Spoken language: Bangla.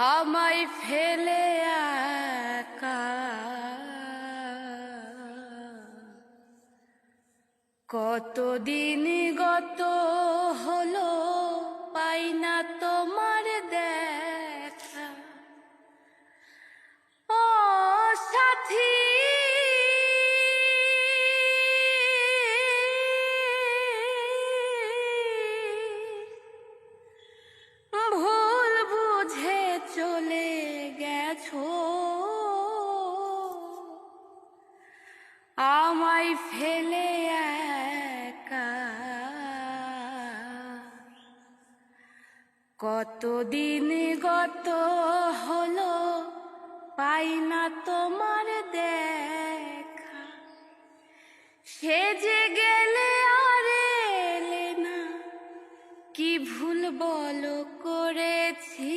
আমায় ফেলে একা। কতদিন গত হলো পাই না তোমার দেখা। আমায় ফেলে একা। কতদিন গত হলো, পাই না তোমার দেখা। সে যে গেলে আর না, কি ভুল বলো করেছি?